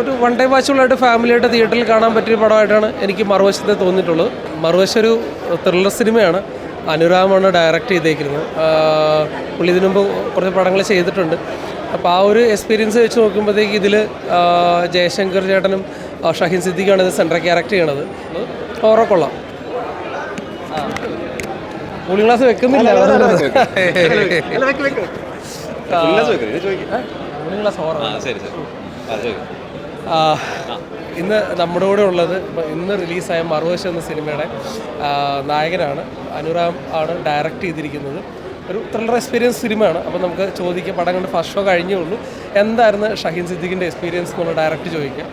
ഒരു one time വാച്ചുകളായിട്ട് ഫാമിലിയായിട്ട് തിയേറ്ററിൽ കാണാൻ പറ്റിയ പടമായിട്ടാണ് എനിക്ക് മറുവശത്തെ തോന്നിയിട്ടുള്ളത്. മറുവശം ഒരു ത്രില്ലർ സിനിമയാണ് അനുരാമാണ് ഡയറക്റ്റ് ചെയ്തേക്കുന്നത്. പുള്ളി ഇതിനു മുമ്പ് കുറച്ച് പടങ്ങൾ ചെയ്തിട്ടുണ്ട്. അപ്പോൾ ആ ഒരു എക്സ്പീരിയൻസ് വെച്ച് നോക്കുമ്പോഴത്തേക്ക് ഇതിൽ ജയശങ്കർ ചേട്ടനും ഷഹീൻ സിദ്ദിഖാണ് ഇത് സെൻട്രൽ ക്യാരക്ടർ ചെയ്യണത്. ഓറോ കൊള്ളാം. കൂളിംഗ് ഗ്ലാസ് വെക്കുന്നില്ല. കൂളിംഗ് ഗ്ലാസ് ഓറോ ശരി ഇന്ന് നമ്മുടെ കൂടെ ഉള്ളത് ഇന്ന് റിലീസായ മറുവശം എന്ന സിനിമയുടെ നായകനാണ്. അനുരാം ആണ് ഡയറക്റ്റ് ചെയ്തിരിക്കുന്നത്. ഒരു ത്രില്ലർ എക്സ്പീരിയൻസ് സിനിമയാണ്. അപ്പോൾ നമുക്ക് ചോദിക്കാം പടം കണ്ട് ഫസ്റ്റ് ഷോ കഴിഞ്ഞേ ഉള്ളൂ. എന്തായിരുന്നു ഷഹീൻ സിദ്ദിഖിന്റെ എക്സ്പീരിയൻസ് എന്നുള്ള ഡയറക്റ്റ് ചോദിക്കാം.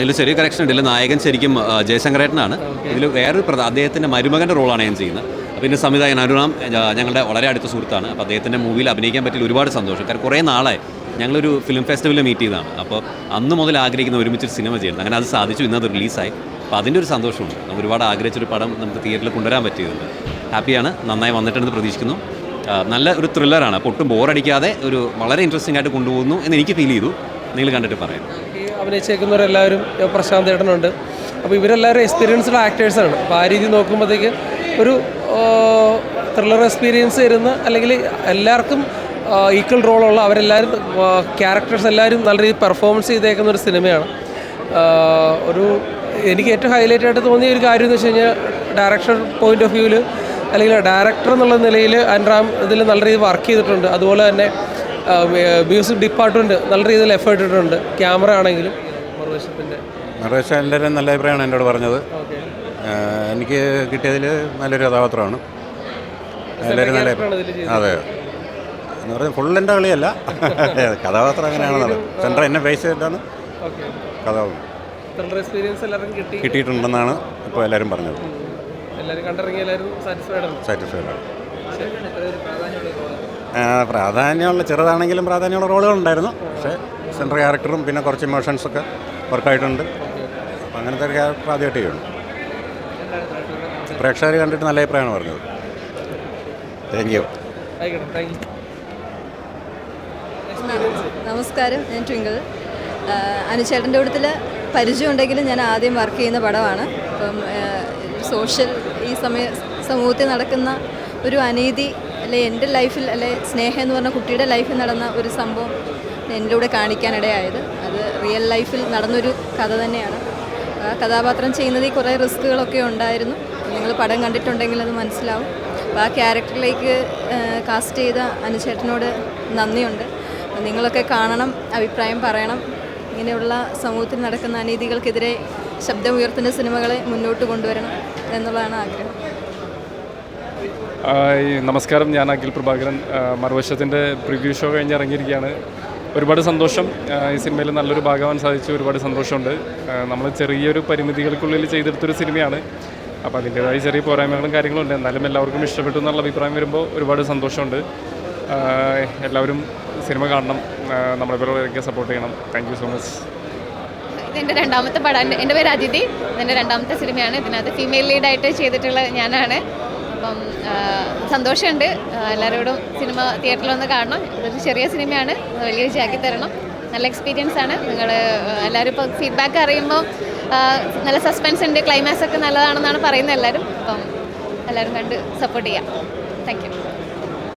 ഇതിൽ ചെറിയ കറക്ഷൻ ഉണ്ട്. ഇതിൽ നായകൻ ശരിക്കും ജയശങ്കരേട്ടനാണ്. ഇതിൽ വേറൊരു പ്രധാന അദ്ദേഹത്തിന്റെ മരുമകന്റെ റോളാണ് ഞാൻ ചെയ്യുന്നത്. പിന്നെ സംവിധായകൻ അരുണാം ഞങ്ങളുടെ വളരെ അടുത്ത സുഹൃത്താണ്. അപ്പോൾ അദ്ദേഹത്തിന്റെ മൂവിയിൽ അഭിനയിക്കാൻ പറ്റിയ ഒരുപാട് സന്തോഷം. കാരണം കുറേ നാളായി ഞങ്ങളൊരു ഫിലിം ഫെസ്റ്റിവലിൽ മീറ്റ് ചെയ്തതാണ്. അപ്പോൾ അന്ന് മുതൽ ആഗ്രഹിക്കുന്ന ഒരുമിച്ച് ഒരു സിനിമ ചെയ്യണം. അങ്ങനെ അത് സാധിച്ചു. ഇന്നത് റിലീസായി അപ്പോൾ അതിന്റെ ഒരു സന്തോഷമുണ്ട്. നമ്മൾ ഒരുപാട് ആഗ്രഹിച്ചൊരു പടം നമുക്ക് തിയേറ്ററിൽ കൊണ്ടുവരാൻ പറ്റിയതുണ്ട്. ഹാപ്പിയാണ് നന്നായി വന്നിട്ടുണ്ടെന്ന് പ്രതീക്ഷിക്കുന്നു. നല്ല ഒരു ത്രില്ലറാണ് അപ്പോൾ ഒട്ടും ബോറടിക്കാതെ ഒരു വളരെ ഇൻട്രസ്റ്റിംഗ് ആയിട്ട് കൊണ്ടുപോകുന്നു എന്ന് എനിക്ക് ഫീൽ ചെയ്തു. നിങ്ങൾ കണ്ടിട്ട് പറയാം. അഭിനയിച്ചേക്കുന്നവരെല്ലാവരും പ്രശാന്ത് ഏട്ടനുണ്ട് അപ്പോൾ ഇവരെല്ലാവരും എക്സ്പീരിയൻസ്ഡ് ആക്ടേഴ്സാണ് അപ്പോൾ ആ രീതി നോക്കുമ്പോഴത്തേക്ക് ഒരു ത്രില്ലർ എക്സ്പീരിയൻസ് തരുന്ന അല്ലെങ്കിൽ എല്ലാവർക്കും ഈക്വൽ റോളുള്ള അവരെല്ലാവരും ക്യാരക്ടേഴ്സ് എല്ലാവരും നല്ല രീതിയിൽ പെർഫോമൻസ് ചെയ്തേക്കുന്ന ഒരു സിനിമയാണ്. ഒരു എനിക്ക് ഏറ്റവും ഹൈലൈറ്റ് ആയിട്ട് തോന്നിയ ഒരു കാര്യം എന്ന് വെച്ച് കഴിഞ്ഞാൽ ഡയറക്ഷൻ പോയിന്റ് ഓഫ് വ്യൂവിൽ അല്ലെങ്കിൽ ഡയറക്ടർ എന്നുള്ള നിലയിൽ അൻറാം ഇതിൽ നല്ല രീതിയിൽ വർക്ക് ചെയ്തിട്ടുണ്ട്. അതുപോലെ തന്നെ മ്യൂസിക് ഡിപ്പാർട്ട്മെന്റ് നല്ല രീതിയിൽ എഫേർട്ട് ഇട്ടിട്ടുണ്ട്. ക്യാമറ ആണെങ്കിലും മറുവശത്തിന്റെ മറുവശം എല്ലാവരും നല്ല അഭിപ്രായമാണ് എന്നോട് പറഞ്ഞത്. എനിക്ക് കിട്ടിയതിൽ നല്ലൊരു കഥാപാത്രമാണ്. എല്ലാവരും നല്ല അതെ. എന്ന് പറഞ്ഞാൽ ഫുൾ എന്റെ കളിയല്ല. കഥാപാത്രം അങ്ങനെയാണെന്നത് സെന്റർ എന്നെ ഫേസ് ചെയ്തിട്ടാണ് ഓക്കെ കഥ ത്രില്ലർ എക്സ്പീരിയൻസ് എല്ലാവർക്കും കിട്ടി. കിട്ടിയിട്ടുണ്ടെന്നാണ് ഇപ്പോൾ എല്ലാവരും പറഞ്ഞത്. എല്ലാവരും കണ്ടിറങ്ങി എല്ലാവരും സാറ്റിസ്ഫൈഡ് ആണ്. സാറ്റിസ്ഫൈഡ് ആണ്. പ്രാധാന്യമുള്ള ചെറുതാണെങ്കിലും പ്രാധാന്യമുള്ള റോളുകളുണ്ടായിരുന്നു പക്ഷേ സെൻട്രൽ ക്യാരക്ടറും പിന്നെ കുറച്ച് ഇമോഷൻസൊക്കെ വർക്കായിട്ടുണ്ട് അപ്പം അങ്ങനത്തെ ഒരു ക്യാരക്ടർ ആദ്യമായിട്ട് ചെയ്യുന്നു. പ്രേക്ഷകർ കണ്ടിട്ട് നല്ല അഭിപ്രായമാണ് പറഞ്ഞത്. താങ്ക് യു ആയിക്കോട്ടെ താങ്ക് യു നമസ്കാരം ഞാൻ ട്വിങ്കിൾ. അനുചേട്ടന്റെ കൂട്ടത്തിൽ പരിചയം ഉണ്ടെങ്കിലും ഞാൻ ആദ്യം വർക്ക് ചെയ്യുന്ന പടമാണ്. അപ്പം സോഷ്യൽ ഈ സമയ സമൂഹത്തിൽ നടക്കുന്ന ഒരു അനീതി അല്ലെ എന്റെ ലൈഫിൽ അല്ലെ സ്നേഹം എന്ന് പറഞ്ഞ കുട്ടിയുടെ ലൈഫിൽ നടന്ന ഒരു സംഭവം എന്റെ കൂടെ കാണിക്കാനിടയായത്. അത് റിയൽ ലൈഫിൽ നടന്നൊരു കഥ തന്നെയാണ്. ആ കഥാപാത്രം ചെയ്യുന്നതിൽ കുറേ റിസ്കുകളൊക്കെ ഉണ്ടായിരുന്നു. നിങ്ങൾ പടം കണ്ടിട്ടുണ്ടെങ്കിൽ അത് മനസ്സിലാവും. അപ്പോൾ ആ ക്യാരക്ടറിലേക്ക് കാസ്റ്റ് ചെയ്ത അനുചേട്ടനോട് നന്ദിയുണ്ട്. നിങ്ങളൊക്കെ കാണണം അഭിപ്രായം പറയണം. ഇങ്ങനെയുള്ള സമൂഹത്തിൽ നടക്കുന്ന അനീതികൾക്കെതിരെ ശബ്ദമുയർത്തുന്ന സിനിമകളെ മുന്നോട്ട് കൊണ്ടുവരണം എന്നുള്ളതാണ് ആഗ്രഹം. നമസ്കാരം. ഞാൻ അഖിൽ പ്രഭാകരൻ. മറുവശത്തിന്റെ പ്രിവ്യൂ ഷോ കഴിഞ്ഞ് ഇറങ്ങിയിരിക്കുകയാണ്. ഒരുപാട് സന്തോഷം. ഈ സിനിമയിൽ നല്ലൊരു ഭാഗമാൻ സാധിച്ചു ഒരുപാട് സന്തോഷമുണ്ട്. നമ്മൾ ചെറിയൊരു പരിമിതികൾക്കുള്ളിൽ ചെയ്തെടുത്തൊരു സിനിമയാണ്. അപ്പോൾ അതിന്റേതായ ചെറിയ പോരായ്മകളും കാര്യങ്ങളും ഉണ്ട് എന്നാലും എല്ലാവർക്കും ഇഷ്ടപ്പെട്ടു എന്നുള്ള അഭിപ്രായം വരുമ്പോൾ ഒരുപാട് സന്തോഷമുണ്ട്. എല്ലാവരും സിനിമ കാണണം. നമ്മളെ പോലെ സപ്പോർട്ട് ചെയ്യണം. താങ്ക് യു സോ മച്ച് ഇതെന്റെ രണ്ടാമത്തെ പടം. എന്റെ- എന്റെ പേര് അതിഥി ഇതെന്റെ രണ്ടാമത്തെ സിനിമയാണ്. ഇതിനകത്ത് ഫീമെയിൽ ലീഡായിട്ട് ചെയ്തിട്ടുള്ള ഞാനാണ്. അപ്പം സന്തോഷമുണ്ട്. എല്ലാവരോടും സിനിമ തിയേറ്ററിൽ വന്ന് കാണണം. ഇതൊരു ചെറിയ സിനിമയാണ്. വലിയ വിജയമാക്കി തരണം. നല്ല എക്സ്പീരിയൻസ് ആണ്. നിങ്ങൾ എല്ലാവരും ഇപ്പോൾ ഫീഡ്ബാക്ക് അറിയുമ്പോൾ നല്ല സസ്പെൻസ് ഉണ്ട്. ക്ലൈമാക്സ് ഒക്കെ നല്ലതാണെന്നാണ് പറയുന്നത് എല്ലാവരും. അപ്പം എല്ലാവരും കണ്ട് സപ്പോർട്ട് ചെയ്യാം. Thank you